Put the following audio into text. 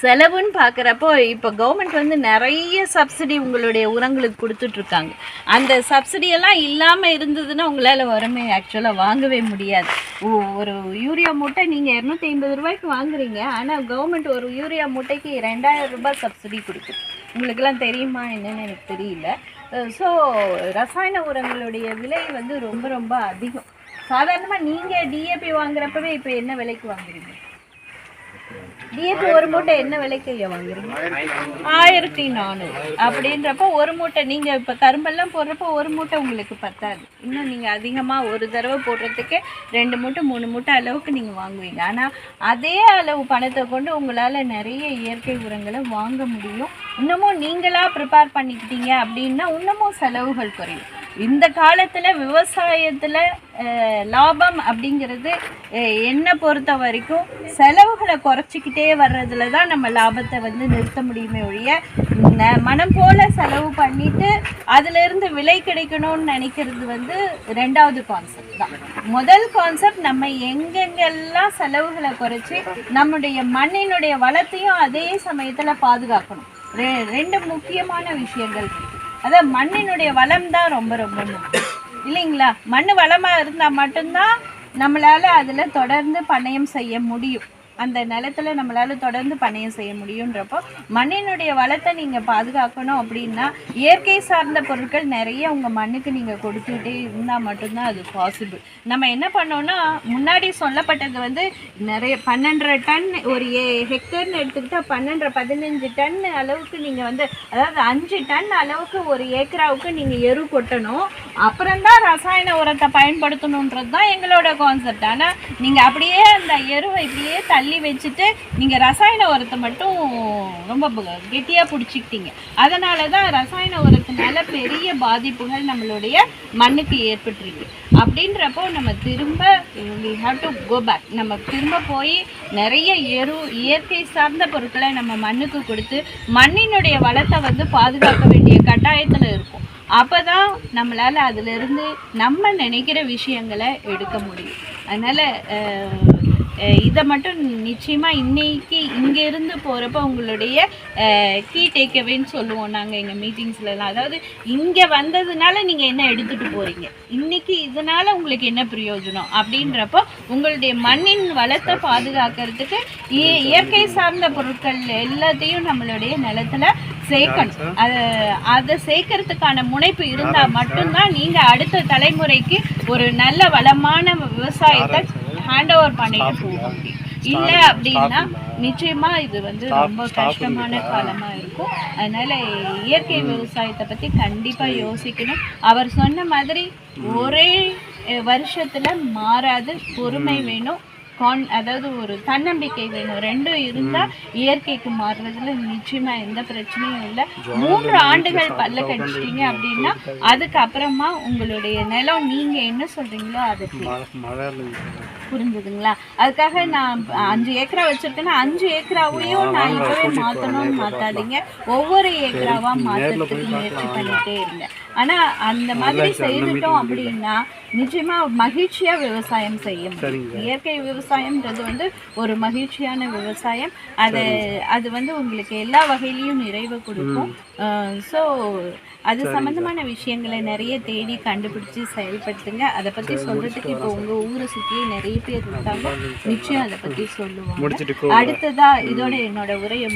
செலவுன்னு பார்க்குறப்போ இப்போ கவர்மெண்ட் வந்து நிறைய சப்சிடி உங்களுடைய உரங்களுக்கு கொடுத்துட்ருக்காங்க. அந்த சப்சிடியெல்லாம் இல்லாமல் இருந்ததுன்னா உங்களால் உரமே ஆக்சுவலாக வாங்கவே முடியாது. ஒரு யூரியா மூட்டை நீங்கள் இரநூத்தி ஐம்பது ரூபாய்க்கு வாங்குறீங்க. ஆனால் கவர்மெண்ட் ஒரு யூரியா மூட்டைக்கு ரெண்டாயிரம் ரூபாய் சப்சிடி கொடுக்குது உங்களுக்கெல்லாம் தெரியுமா என்னென்னு எனக்கு தெரியல. ஸோ ரசாயன உரங்களுடைய விலை வந்து ரொம்ப ரொம்ப அதிகம். சாதாரணமாக நீங்கள் டிஏபி வாங்குறப்பவே இப்போ என்ன விலைக்கு வாங்குறீங்க? டிஏபி ஒரு மூட்டை என்ன விலைக்கு ஐயா வாங்குறீங்க ஆயிரத்தி நானூறு. அப்படின்றப்போ ஒரு மூட்டை நீங்க இப்ப கரும்பெல்லாம் போடுறப்போ ஒரு மூட்டை உங்களுக்கு பத்தாது. இன்னும் நீங்க அதிகமா ஒரு தடவை போடுறதுக்கே ரெண்டு மூட்டை மூணு மூட்டை அளவுக்கு நீங்க வாங்குவீங்க. ஆனா அதே அளவு பணத்தை கொண்டு உங்களால நிறைய இயற்கை உரங்களை வாங்க முடியும். இன்னமும் நீங்களா ப்ரிப்பேர் பண்ணிக்கிட்டீங்க அப்படின்னா இன்னமும் செலவுகள் குறையும். இந்த காலத்தில் விவசாயத்தில் லாபம் அப்படிங்கிறது என்னை பொறுத்த வரைக்கும் செலவுகளை குறைச்சிக்கிட்டே வர்றதுல தான் நம்ம லாபத்தை வந்து நிறுத்த முடியுமே ஒழிய மனம் போல் செலவு பண்ணிட்டு அதிலிருந்து விலை கிடைக்கணும்னு நினைக்கிறது வந்து ரெண்டாவது கான்செப்ட் தான். முதல் கான்செப்ட் நம்ம எங்கெங்கெல்லாம் செலவுகளை குறைச்சி நம்முடைய மண்ணினுடைய வளத்தையும் அதே சமயத்தில் பாதுகாக்கணும். ரெ- ரெண்டு முக்கியமான விஷயங்கள் இருக்குது அதான் மண்ணினுடைய வளம் தான் ரொம்ப ரொம்ப முக்கியம். இல்லைங்களா? மண் வளமாக இருந்தால் மட்டும்தான் நம்மளால் அதில் தொடர்ந்து பண்ணையம் செய்ய முடியும். அந்த நிலத்துல நம்மளால் தொடர்ந்து பணியம் செய்ய முடியுன்றப்போ மண்ணினுடைய வளத்தை நீங்கள் பாதுகாக்கணும் அப்படின்னா இயற்கை சார்ந்த பொருட்கள் நிறைய உங்கள் மண்ணுக்கு நீங்கள் கொடுத்துட்டே இருந்தால் மட்டும்தான் அது பாசிபிள் நம்ம என்ன பண்ணோம்னா முன்னாடி சொல்லப்பட்டது வந்து நிறைய பன்னெண்டரை டன் ஒரு ஏ ஹெக்டர்னு எடுத்துக்கிட்டால் பன்னெண்டரை பதினஞ்சு டன் அளவுக்கு நீங்கள் வந்து அதாவது அஞ்சு டன் அளவுக்கு ஒரு ஏக்கராவுக்கு நீங்கள் எரு கொட்டணும். அப்புறம்தான் ரசாயன உரத்தை பயன்படுத்தணுன்றது தான் எங்களோட கான்செப்ட் ஆனால் நீங்கள் அப்படியே அந்த எருவை இப்படியே தள்ளி வச்சுட்டு நீங்கள் ரசாயன உரத்தை மட்டும் ரொம்ப கெட்டியாக பிடிச்சிக்கிட்டீங்க. அதனால தான் ரசாயன உரத்தினால பெரிய பாதிப்புகள் நம்மளுடைய மண்ணுக்கு ஏற்பட்டுருக்கு. அப்படின்றப்போ நம்ம திரும்ப we have to go back நம்ம திரும்ப போய் நிறைய எரு இயற்கை சார்ந்த பொருட்களை நம்ம மண்ணுக்கு கொடுத்து மண்ணினுடைய வளத்தை வந்து பாதுகாக்க வேண்டிய கட்டாயத்தில் இருக்கும். அப்போ தான் நம்மளால் அதிலிருந்து நம்ம நினைக்கிற விஷயங்களை எடுக்க முடியும். அதனால் இதை மட்டும் நிச்சயமா இன்னைக்கு இங்க இருந்து போறப்ப உங்களுடைய கீ டேக்அவேன்னு சொல்லுவோம் நாங்க எங்க மீட்டிங்ஸ்ல எல்லாம். அதாவது இங்க வந்ததுனால நீங்க என்ன எடுத்துட்டு போறீங்க? இன்னைக்கு இதனால உங்களுக்கு என்ன பிரயோஜனம்? அப்படின்றப்போ உங்களுடைய மண்ணின் வளத்தை பாதுகாக்கிறதுக்கு இய- இயற்கை சார்ந்த பொருட்கள் எல்லாத்தையும் நம்மளுடைய நிலத்துல சேர்க்கணும். அதை அதை சேர்க்கறதுக்கான முனைப்பு இருந்தா மட்டும்தான் நீங்க அடுத்த தலைமுறைக்கு ஒரு நல்ல வளமான விவசாயத்தை ஹேண்ட் ஓவர் பண்ணிட்டு முடியும் இல்ல அப்படின்னா நிச்சயமா இது வந்து ரொம்ப கஷ்டமான காலமா இருக்கும். அதனால இயற்கை விவசாயத்தை பத்தி கண்டிப்பா யோசிக்கணும். அவர் சொன்ன மாதிரி ஒரே வருஷத்துல மாறாது பொறுமை வேணும். கான் அதாவது ஒரு தன்னம்பிக்கை வேணும். ரெண்டும் இருந்தா இயற்கைக்கு மாறுறதுல நிச்சயமா எந்த பிரச்சனையும் இல்லை. மூன்று ஆண்டுகள் பல்ல கடிச்சிட்டீங்க அப்படின்னா அதுக்கப்புறமா உங்களுடைய நிலம் நீங்க என்ன சொல்றீங்களோ அதுக்கு. புரிஞ்சுதுங்களா? அதுக்காக நான் அஞ்சு ஏக்கரா வச்சிருக்கேன்னா அஞ்சு ஏக்கராவையும் நான் இப்பவே மாத்தணும்னு மாத்தாதீங்க. ஒவ்வொரு ஏக்கராவா மாத்துறதுக்கு முயற்சி பண்ணிட்டே இருங்க. ஆனா அந்த மாதிரி செய்துட்டோம் அப்படின்னா நிச்சயமா மகிழ்ச்சியா விவசாயம் செய்ய முடியும் இயற்கை விவசாயம்ன்றது வந்து ஒரு மகிழ்ச்சியான விவசாயம். அது அது வந்து உங்களுக்கு எல்லா வகையிலையும் நிறைவு கொடுக்கும். ஸோ அது சம்பந்தமான விஷயங்களை நிறைய தேடி கண்டுபிடிச்சு செயல்படுத்துங்க. அதை பத்தி சொல்றதுக்கு இப்போ உங்க ஊரை சுற்றி நிறைய பேர் இருக்காங்க. நிச்சயம் அதை பத்தி சொல்லுவாங்க. அடுத்ததா இதோட என்னோட உரையை